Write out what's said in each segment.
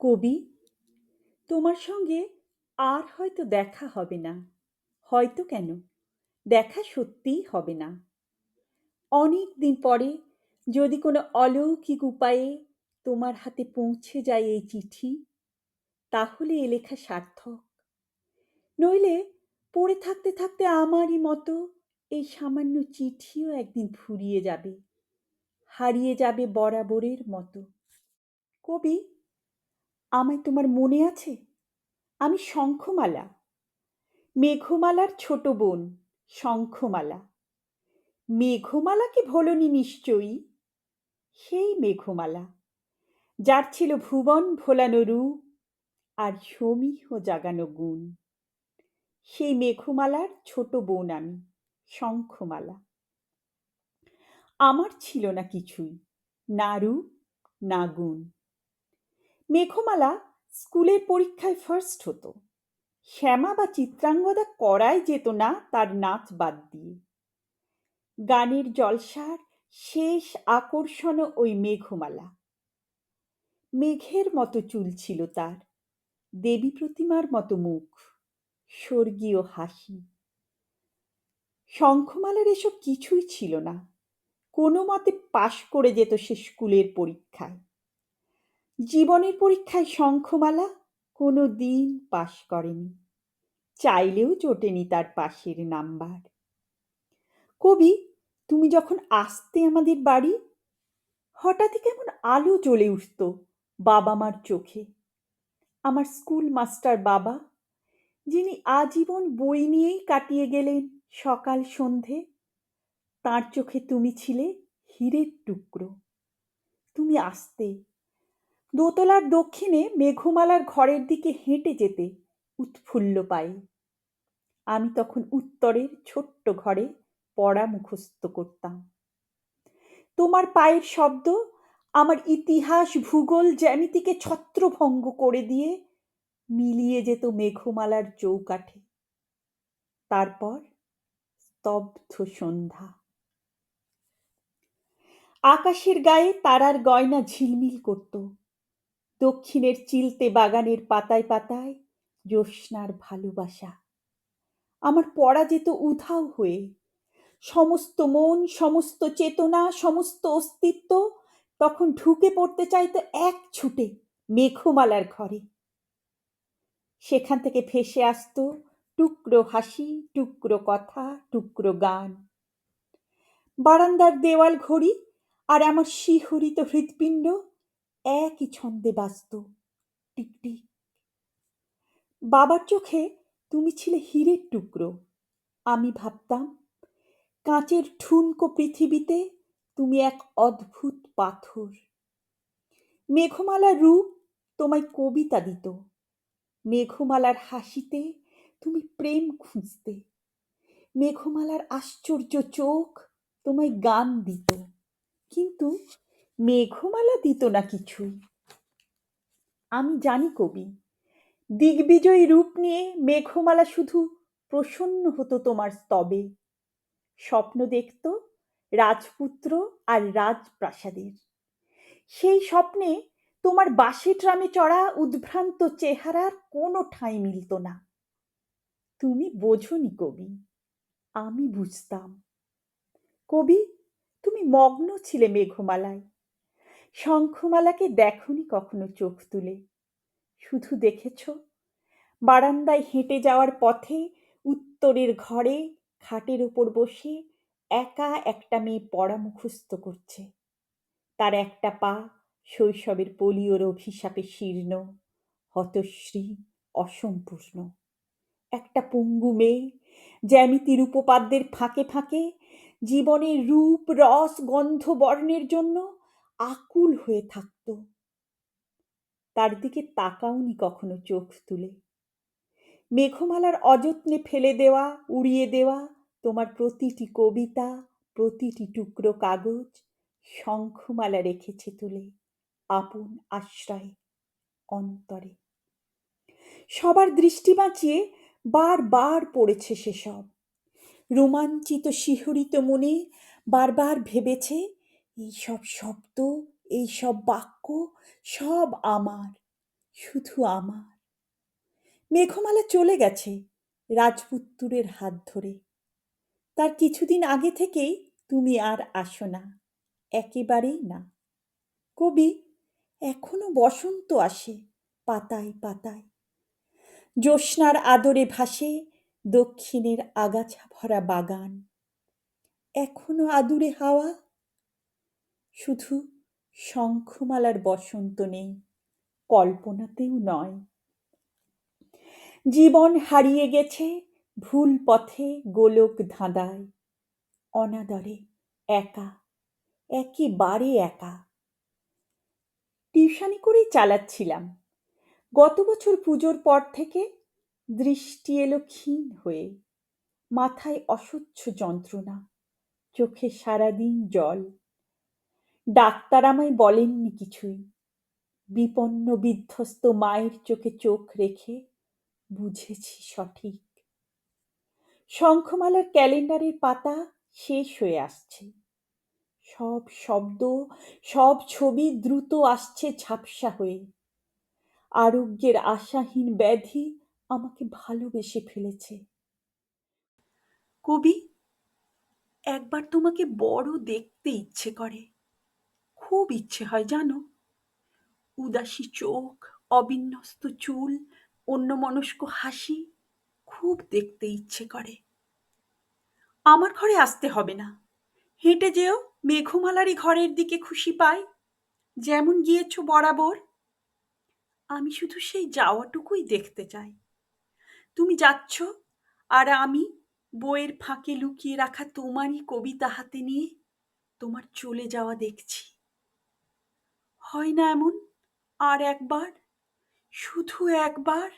কবি, তোমার সঙ্গে আর হয়তো দেখা হবে না। হয়তো কেন? দেখা সত্যিই হবে না। অনেক দিন পরে যদি কোনো অলৌকিক উপায়ে তোমার হাতে পৌঁছে যায় এই চিঠি, তাহলে এ লেখা সার্থক। নইলে পড়ে থাকতে থাকতে আমারই মতো এই সামান্য চিঠিও একদিন ফুরিয়ে যাবে, হারিয়ে যাবে বরাবরের মতো। কবি আমায় তোমার মনে আছে? আমি শঙ্খমালা। মেঘমালার ছোট বোন, শঙ্খমালা। মেঘমালাকে ভোলনি নিশ্চয়ই? সেই মেঘমালা, যার ছিল ভুবন ভোলানো রূপ আর সমীহ জাগানো গুণ। সেই মেঘমালার ছোট বোন আমি, শঙ্খমালা। আমার ছিল না কিছুই, না রূপ, না গুণ। মেঘমালা স্কুলের পরীক্ষায় ফার্স্ট হতো। শ্যামা বা চিত্রাঙ্গদা করাই যেত না, তার নাচ বাদ দিয়ে। গানের জলসার শেষ আকর্ষণ ওই মেঘমালা। মেঘের মতো চুল ছিল তার, দেবী প্রতিমার মতো মুখ, স্বর্গীয় হাসি। শঙ্খমালার এসব কিছুই ছিল না। কোনো মতে পাশ করে যেত সে স্কুলের পরীক্ষায়। জীবনের পরীক্ষায় শঙ্খমালা কোনো দিন পাশ করেনি। চাইলেও জোটেনি তার পাশের নাম্বার। কবি, তুমি যখন আসতে আমাদের বাড়ি, হঠাৎই কেমন আলো জ্বলে উঠত বাবা মার চোখে। আমার স্কুল মাস্টার বাবা, যিনি আজীবন বই নিয়েই কাটিয়ে গেলেন সকাল সন্ধে, তার চোখে তুমি ছিলে হীরের টুকরো। তুমি আসতে দোতলার দক্ষিণে মেঘমালার ঘরের দিকে হেঁটে যেতে উৎফুল্ল পায়ে আমি তখন উত্তরের ছোট্ট ঘরে পড়া মুখস্থ করতাম। তোমার পায়ের শব্দ, আমার ইতিহাস ভূগোল জ্যামিতিকে ছত্রভঙ্গ করে দিয়ে মিলিয়ে যেত মেঘমালার চৌকাঠে। তারপর স্তব্ধ সন্ধ্যা। আকাশের গায়ে তারার গয়না ঝিলমিল করত। দক্ষিণের চিলতে বাগানের পাতায় পাতায় জ্যোৎস্নার ভালোবাসা। আমার পড়া যেত উধাও হয়ে, সমস্ত মন, সমস্ত চেতনা, সমস্ত অস্তিত্ব তখন ঢুকে পড়তে চাইতো এক ছুটে মেঘমালার ঘরে। সেখান থেকে ভেসে আসতো টুকরো হাসি, টুকরো কথা, টুকরো গান। বারান্দার দেওয়াল ঘড়ি আর আমার শিহরিত হৃৎপিণ্ড একই ছন্দে বাজত টিকটিক বাবার চোখে তুমি ছিলে হীরের টুকরো। আমি ভাবতাম, কাঁচের ঠুনকো পৃথিবীতে তুমি এক অদ্ভুত পাথর। মেঘমালার রূপ তোমায় কবিতা দিত। মেঘমালার হাসিতে তুমি প্রেম খুঁজতে। মেঘমালার আশ্চর্য চোখ তোমায় গান দিত। কিন্তু মেঘমালা দিত না কিছুই আমি জানি কবি, দিগ্বিজয়ী রূপ নিয়ে মেঘমালা শুধু প্রসন্ন হতো তোমার স্তবে। স্বপ্ন দেখত রাজপুত্র আর রাজপ্রাসাদের। সেই স্বপ্নে তোমার বাসে ট্রামে চড়া উদ্ভ্রান্ত চেহারার কোনো ঠাঁই মিলত না। তুমি বোঝনি কবি, আমি বুঝতাম। কবি, তুমি মগ্ন ছিলে মেঘমালায়। শঙ্খমালাকে দেখনি কখনো চোখ তুলে। শুধু দেখেছ? বারান্দায় হেঁটে যাওয়ার পথে, উত্তরের ঘরে, খাটের ওপর বসে একা একটা মেয়ে পড়া মুখস্থ করছে। তার একটা পা শৈশবের পোলিওর অভিশাপে শীর্ণ, হতশ্রী, অসম্পূর্ণ। একটা পঙ্গু মেয়ে জ্যামিতির উপপাদ্যের ফাঁকে ফাঁকে, জীবনের রূপ, রস, গন্ধ, বর্ণের জন্য আকুল হয়ে থাকত। তার দিকে তাকাওনি কখনো চোখ তুলে। মেঘমালার অযত্নে ফেলে দেওয়া, উড়িয়ে দেওয়া তোমার প্রতিটি কবিতা, প্রতিটি টুকরো কাগজ শঙ্খমালা রেখেছে তুলে আপন আশ্রয়ে, অন্তরে। সবার দৃষ্টি বাঁচিয়ে বারবার পড়েছে সেসব। রোমাঞ্চিত শিহরিত মনে বারবার ভেবেছে এইসব শব্দ, এইসব বাক্য সব আমার, শুধু আমার। মেঘমালা চলে গেছে রাজপুত্তুরের হাত ধরে। তার কিছুদিন আগে থেকেই তুমি আর আসো না, একেবারেই না। কবি, এখনও বসন্ত আসে পাতায় পাতায়। জ্যোৎস্নার আদরে ভাসে দক্ষিণের আগাছা ভরা বাগান। এখনও আদুরে হাওয়া শুধু শঙ্খমালার বসন্ত নেই, কল্পনাতেও নয়। জীবন হারিয়ে গেছে ভুল পথে গোলক ধাঁধায়, অনাদরে একা, একেবারে একা। টিউশানি করেই চালাচ্ছিলাম। গত বছর পুজোর পর থেকে দৃষ্টি এলো ক্ষীণ হয়ে, মাথায় অসহ্য যন্ত্রণা, চোখে সারাদিন জল। ডাক্তার আমায় বলেননি কিছুই। বিপন্ন বিধ্বস্ত মায়ের চোখে চোখ রেখে বুঝেছি সঠিক। শঙ্খমালার ক্যালেন্ডারের পাতা শেষ হয়ে আসছে। সব শব্দ, সব ছবি দ্রুত আসছে ঝাপসা হয়ে। আরোগ্যের আশাহীন ব্যাধি আমাকে ভালোবেসে ফেলেছে। কবি, একবার তোমাকে বড় দেখতে ইচ্ছে করে। খুব ইচ্ছে হয়, জানো? উদাসী চোখ, অবিন্যস্ত চুল, অন্যমনস্ক হাসি খুব দেখতে ইচ্ছে করে। আমার ঘরে আসতে হবে না। হেঁটে যেও মেঘমালারই ঘরের দিকে খুশি পাই। যেমন গিয়েছ বরাবর। আমি শুধু সেই যাওয়াটুকুই দেখতে চাই। তুমি যাচ্ছ আর আমি বইয়ের ফাঁকে লুকিয়ে রাখা তোমারই কবিতা হাতে নিয়ে তোমার চলে যাওয়া দেখছি। হয় না এমন? আর একবার? শুধু একবার?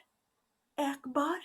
একবার?